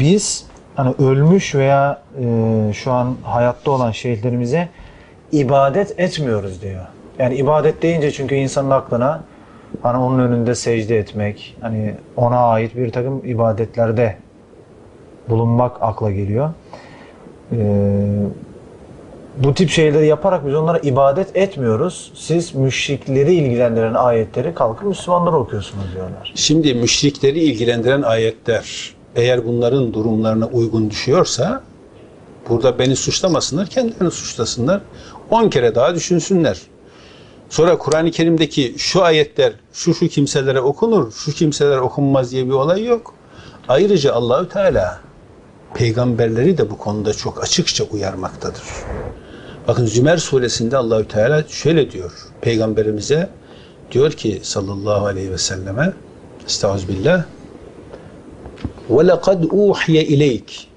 biz hani ölmüş veya e, şu an hayatta olan şeyhlerimize ibadet etmiyoruz diyor. Yani ibadet deyince çünkü insanın aklına hani onun önünde secde etmek, hani ona ait bir takım ibadetlerde bulunmak akla geliyor. Ee, bu tip şeyleri yaparak biz onlara ibadet etmiyoruz. Siz müşrikleri ilgilendiren ayetleri kalkıp Müslümanlara okuyorsunuz diyorlar. Şimdi müşrikleri ilgilendiren ayetler eğer bunların durumlarına uygun düşüyorsa burada beni suçlamasınlar, kendilerini suçlasınlar. 10 kere daha düşünsünler. Sonra Kur'an-ı Kerim'deki şu ayetler şu şu kimselere okunur, şu kimselere okunmaz diye bir olay yok. Ayrıca Allahü Teala peygamberleri de bu konuda çok açıkça uyarmaktadır. Bakın Zümer suresinde Allahü Teala şöyle diyor peygamberimize diyor ki sallallahu aleyhi ve selleme Estağfirullah lekad uhiye ileyk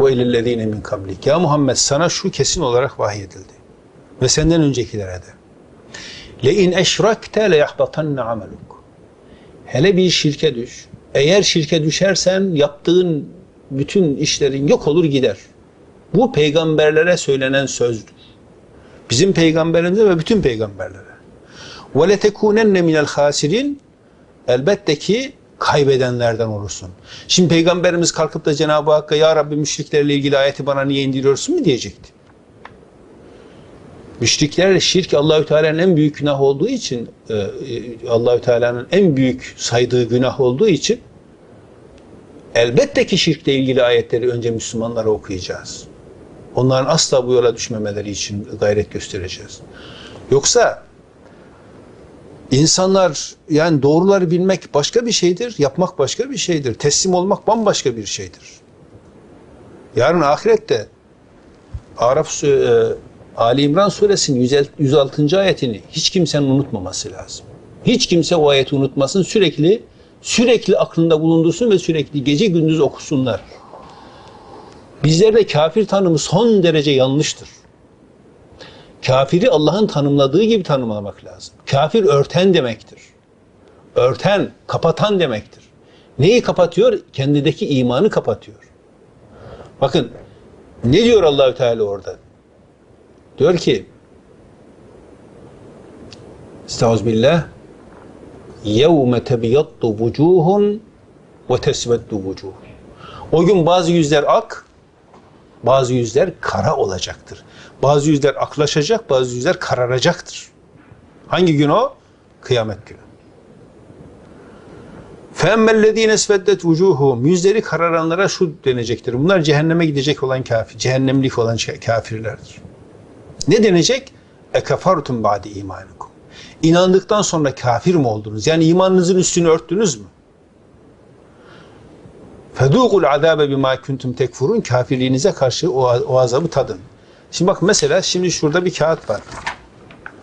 ve ilellezine min kablik. Ya Muhammed sana şu kesin olarak vahyedildi. Ve senden öncekilere de. Eşrakte le yahbatanne ameluk. Hele bir şirke düş. Eğer şirke düşersen yaptığın bütün işlerin yok olur gider. Bu peygamberlere söylenen sözdür. Bizim peygamberimize ve bütün peygamberlere. Letekunenne minel hasirin elbette ki kaybedenlerden olursun. Şimdi peygamberimiz kalkıp da Cenab-ı Hakk'a ya Rabbi müşriklerle ilgili ayeti bana niye indiriyorsun mu diyecekti. Müşriklerle şirk Allahü Teala'nın en büyük günah olduğu için e, e, Allahü Teala'nın en büyük saydığı günah olduğu için elbette ki şirkle ilgili ayetleri önce Müslümanlara okuyacağız. Onların asla bu yola düşmemeleri için gayret göstereceğiz. Yoksa insanlar yani doğruları bilmek başka bir şeydir, yapmak başka bir şeydir. Teslim olmak bambaşka bir şeydir. Yarın ahirette Araf e, Ali İmran suresinin 106. ayetini hiç kimsenin unutmaması lazım. Hiç kimse o ayeti unutmasın. Sürekli sürekli aklında bulundursun ve sürekli gece gündüz okusunlar. Bizlerde kafir tanımı son derece yanlıştır. Kafiri Allah'ın tanımladığı gibi tanımlamak lazım. Kafir örten demektir. Örten, kapatan demektir. Neyi kapatıyor? Kendideki imanı kapatıyor. Bakın ne diyor Allahü Teala orada? Diyor ki Estağfirullah يَوْمَ تَبِيَطُّ وُجُوهٌ وَتَسْوَدُّ وُجُوهٌ O gün bazı yüzler ak, bazı yüzler kara olacaktır. Bazı yüzler aklaşacak, bazı yüzler kararacaktır. Hangi gün o? Kıyamet günü. فَاَمَّا esveddet وُجُوهُمْ Yüzleri kararanlara şu denecektir. Bunlar cehenneme gidecek olan kafir, cehennemlik olan kafirlerdir. Ne denecek? اَكَفَرْتُمْ بَعْدِ اِيمَانِكُمْ İnandıktan sonra kafir mi oldunuz? Yani imanınızın üstünü örttünüz mü? Fedûkul azâbe bimâ kuntum tekfurun. Kafirliğinize karşı o, o azabı tadın. Şimdi bak mesela şimdi şurada bir kağıt var.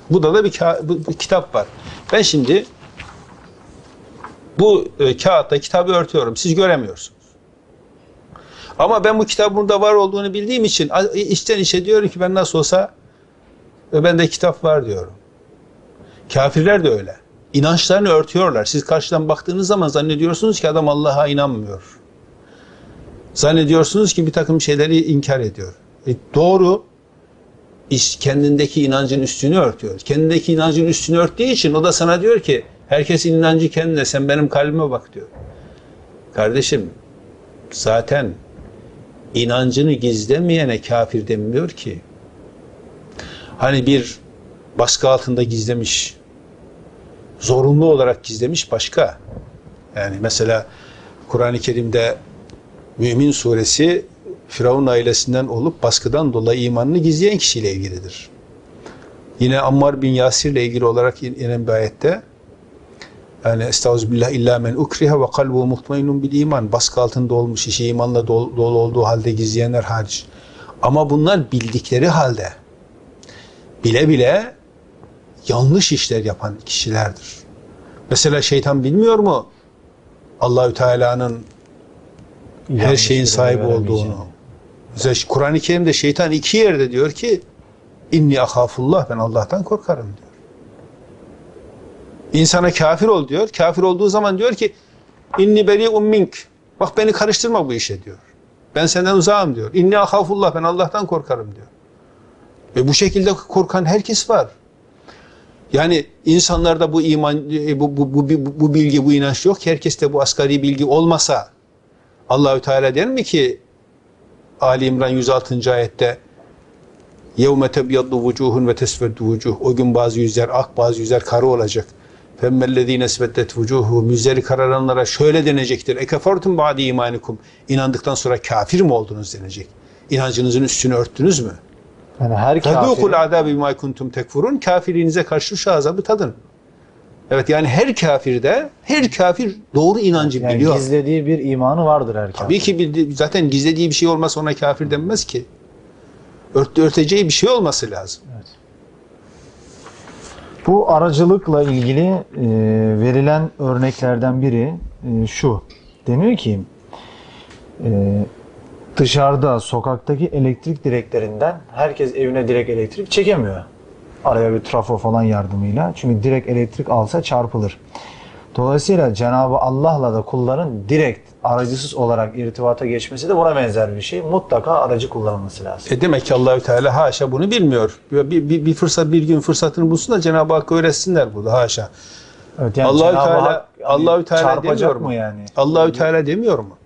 Burada da bir, ka- bir kitap var. Ben şimdi bu e, kağıtta kitabı örtüyorum. Siz göremiyorsunuz. Ama ben bu kitabın burada var olduğunu bildiğim için içten içe diyorum ki ben nasıl olsa e, bende kitap var diyorum. Kafirler de öyle. İnançlarını örtüyorlar. Siz karşıdan baktığınız zaman zannediyorsunuz ki adam Allah'a inanmıyor. Zannediyorsunuz ki bir takım şeyleri inkar ediyor. E doğru kendindeki inancın üstünü örtüyor. Kendindeki inancın üstünü örttüğü için o da sana diyor ki herkesin inancı kendine sen benim kalbime bak diyor. Kardeşim zaten inancını gizlemeyene kafir denmiyor ki. Hani bir baskı altında gizlemiş, zorunlu olarak gizlemiş başka. Yani mesela Kur'an-ı Kerim'de Mümin suresi Firavun ailesinden olup baskıdan dolayı imanını gizleyen kişiyle ilgilidir. Yine Ammar bin Yasir ile ilgili olarak inen bir ayette yani estağfirullah illa men ukriha ve kalbu mutmainun bil iman baskı altında olmuş işi imanla dolu, dolu olduğu halde gizleyenler hariç. Ama bunlar bildikleri halde bile bile yanlış işler yapan kişilerdir. Mesela şeytan bilmiyor mu Allahü Teala'nın her şeyin sahibi olduğunu? Mesela Kur'an-ı Kerim'de şeytan iki yerde diyor ki inni ahafullah ben Allah'tan korkarım diyor. İnsana kafir ol diyor. Kafir olduğu zaman diyor ki inni beri ummink Bak beni karıştırma bu işe diyor. Ben senden uzağım diyor. İnni ahafullah ben Allah'tan korkarım diyor. Ve bu şekilde korkan herkes var. Yani insanlarda bu iman, e, bu, bu, bu, bu, bu bilgi, bu inanç yok ki herkeste bu asgari bilgi olmasa Allahü Teala der mi ki Ali İmran 106. ayette يَوْمَ تَبْيَضُّ وُجُوهٌ وَتَسْوَدُّ وُجُوهٌ O gün bazı yüzler ak, bazı yüzler karı olacak. فَمَّ الَّذ۪ينَ اسْوَدَّتْ وُجُوهُ Yüzleri kararanlara şöyle denecektir. اَكَفَرْتُمْ بَعْدِ اِيمَانِكُمْ İnandıktan sonra kafir mi oldunuz denecek. İnancınızın üstünü örttünüz mü? Yani her Fedûkul kafir azâbi bimâ kuntum tekfurun. Kafirliğinize karşı şu azabı tadın. Evet yani her kafirde, her kafir doğru inancı yani biliyor. gizlediği bir imanı vardır her kafir. Tabii ki bildi- zaten gizlediği bir şey olmasa ona kafir denmez ki. Ört, örteceği bir şey olması lazım. Bu aracılıkla ilgili e, verilen örneklerden biri e, şu. Deniyor ki e, dışarıda sokaktaki elektrik direklerinden herkes evine direkt elektrik çekemiyor. Araya bir trafo falan yardımıyla. Çünkü direkt elektrik alsa çarpılır. Dolayısıyla Cenab-ı Allah'la da kulların direkt aracısız olarak irtibata geçmesi de buna benzer bir şey. Mutlaka aracı kullanılması lazım. E demek ki Allahü Teala haşa bunu bilmiyor. Bir, bir, bir fırsat bir gün fırsatını bulsun da Cenab-ı Hakk'a öğretsinler burada haşa. Evet, yani Allahü Teala Allahü Teala demiyor mu? yani? Allahü Teala demiyor mu?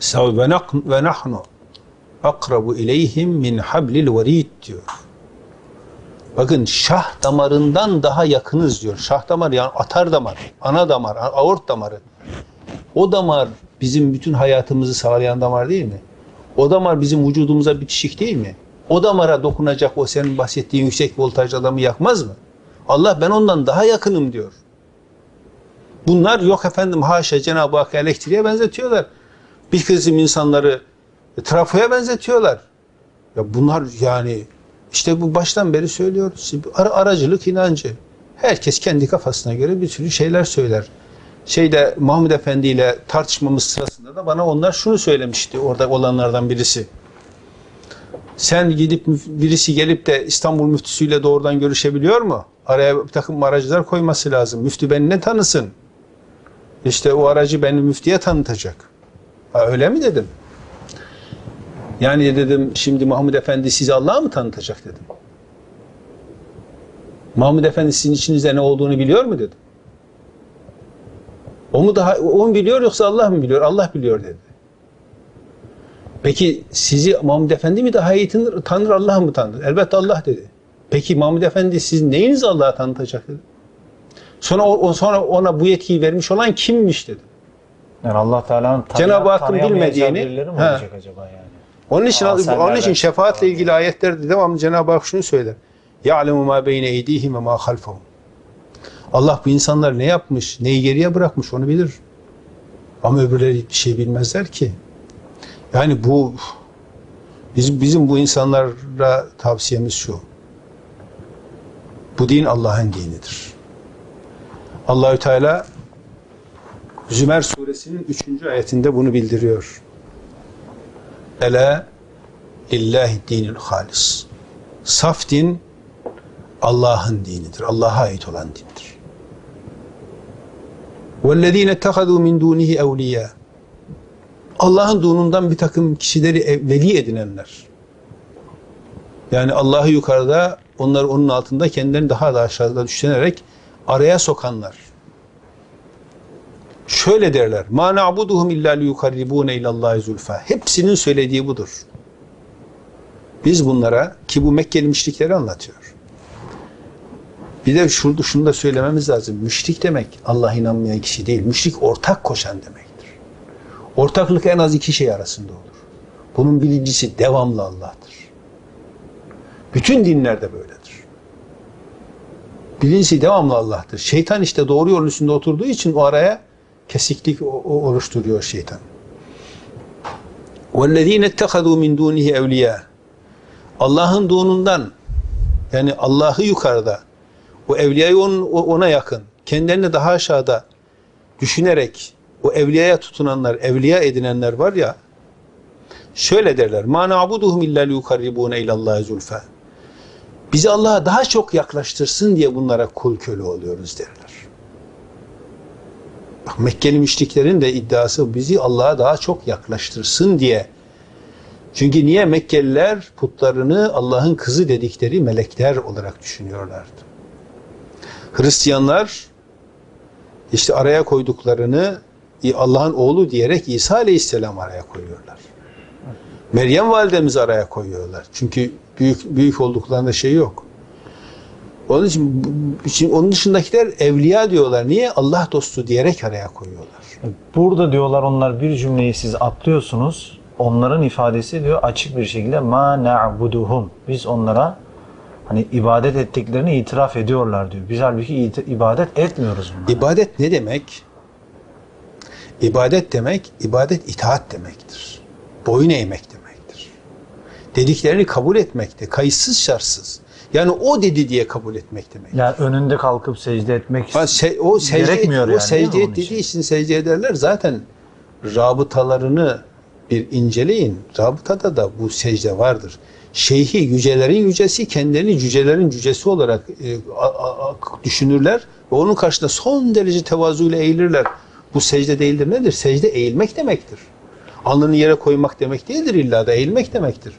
Sav ve nahnu akrabu ileyhim min hablil verid diyor. Bakın şah damarından daha yakınız diyor. Şah damarı yani atar damar, ana damar, aort damarı. O damar bizim bütün hayatımızı sağlayan damar değil mi? O damar bizim vücudumuza bitişik değil mi? O damara dokunacak o senin bahsettiğin yüksek voltaj adamı yakmaz mı? Allah ben ondan daha yakınım diyor. Bunlar yok efendim haşa Cenab-ı Hak elektriğe benzetiyorlar. Bir kısım insanları trafoya benzetiyorlar. Ya bunlar yani işte bu baştan beri söylüyoruz. Ara- aracılık inancı. Herkes kendi kafasına göre bir sürü şeyler söyler. Şeyde Mahmud Efendi ile tartışmamız sırasında da bana onlar şunu söylemişti orada olanlardan birisi. Sen gidip birisi gelip de İstanbul müftüsüyle doğrudan görüşebiliyor mu? Araya bir takım aracılar koyması lazım. Müftü beni ne tanısın? İşte o aracı beni müftiye tanıtacak. Ha, öyle mi dedim. Yani dedim şimdi Mahmud Efendi sizi Allah'a mı tanıtacak dedim. Mahmud Efendi sizin içinizde ne olduğunu biliyor mu dedim. O mu daha o mu biliyor yoksa Allah mı biliyor? Allah biliyor dedi. Peki sizi Mahmud Efendi mi daha iyi tanır, tanır Allah mı tanır? Elbette Allah dedi. Peki Mahmud Efendi siz neyinizi Allah'a tanıtacak dedi. Sonra o, sonra ona bu yetkiyi vermiş olan kimmiş dedi. Yani Allah Teala'nın tanıyan- Cenab-ı Hakk'ın bilmediğini- birileri mi He. olacak acaba yani? Onun için Aa, onun için şefaatle ilgili ayetlerde devamlı Cenab-ı Hak şunu söyler. Ya'lemu ma beyne eydihim ve ma halfahum. Allah bu insanlar ne yapmış, neyi geriye bırakmış onu bilir. Ama öbürleri hiçbir şey bilmezler ki. Yani bu bizim bizim bu insanlara tavsiyemiz şu. Bu din Allah'ın dinidir. Allahü Teala Zümer suresinin 3. ayetinde bunu bildiriyor. Ela lillahi dinil halis. Saf din Allah'ın dinidir. Allah'a ait olan dindir. وَالَّذ۪ينَ اتَّخَذُوا مِنْ دُونِهِ اَوْلِيَا Allah'ın dunundan bir takım kişileri ev- veli edinenler. Yani Allah'ı yukarıda, onları onun altında kendilerini daha da aşağıda düşünerek araya sokanlar. Şöyle derler. Ma na'buduhum illa liyukarribune ilallahi zulfa. Hepsinin söylediği budur. Biz bunlara ki bu Mekkeli müşrikleri anlatıyor. Bir de şurada şunu da söylememiz lazım. Müşrik demek Allah inanmayan kişi değil. Müşrik ortak koşan demektir. Ortaklık en az iki şey arasında olur. Bunun birincisi devamlı Allah'tır. Bütün dinlerde böyledir. Birincisi devamlı Allah'tır. Şeytan işte doğru yolun üstünde oturduğu için o araya kesiklik o- o- oluşturuyor şeytan. وَالَّذ۪ينَ اتَّخَذُوا مِنْ دُونِهِ اَوْلِيَا Allah'ın doğunundan yani Allah'ı yukarıda o evliyayı onun- o- ona yakın kendilerini daha aşağıda düşünerek o evliyaya tutunanlar, evliya edinenler var ya şöyle derler. Ma na'buduhum illa liyukarribuna ilallahi zulfa. Bizi Allah'a daha çok yaklaştırsın diye bunlara kul köle oluyoruz derler. Mekkeli müşriklerin de iddiası bizi Allah'a daha çok yaklaştırsın diye. Çünkü niye Mekkeliler putlarını Allah'ın kızı dedikleri melekler olarak düşünüyorlardı. Hristiyanlar işte araya koyduklarını Allah'ın oğlu diyerek İsa Aleyhisselam araya koyuyorlar. Meryem validemizi araya koyuyorlar. Çünkü büyük büyük olduklarında şey yok. Onun için, için onun dışındakiler evliya diyorlar. Niye? Allah dostu diyerek araya koyuyorlar. Burada diyorlar onlar bir cümleyi siz atlıyorsunuz. Onların ifadesi diyor açık bir şekilde ma na'buduhum. Biz onlara hani ibadet ettiklerini itiraf ediyorlar diyor. Biz halbuki ibadet etmiyoruz bunlara. İbadet ne demek? İbadet demek, ibadet itaat demektir. Boyun eğmek demektir. Dediklerini kabul etmekte, kayıtsız şartsız. Yani o dedi diye kabul etmek demek. Yani önünde kalkıp secde etmek Ha, se- o secde, Gerekmiyor o yani, secde değil mi et bunun dediği için secde ederler. Zaten rabıtalarını bir inceleyin. Rabıtada da bu secde vardır. Şeyhi yücelerin yücesi kendilerini cücelerin cücesi olarak e, a- a- düşünürler ve onun karşısında son derece tevazuyla eğilirler. Bu secde değildir nedir? Secde eğilmek demektir. Alnını yere koymak demek değildir illa da eğilmek demektir.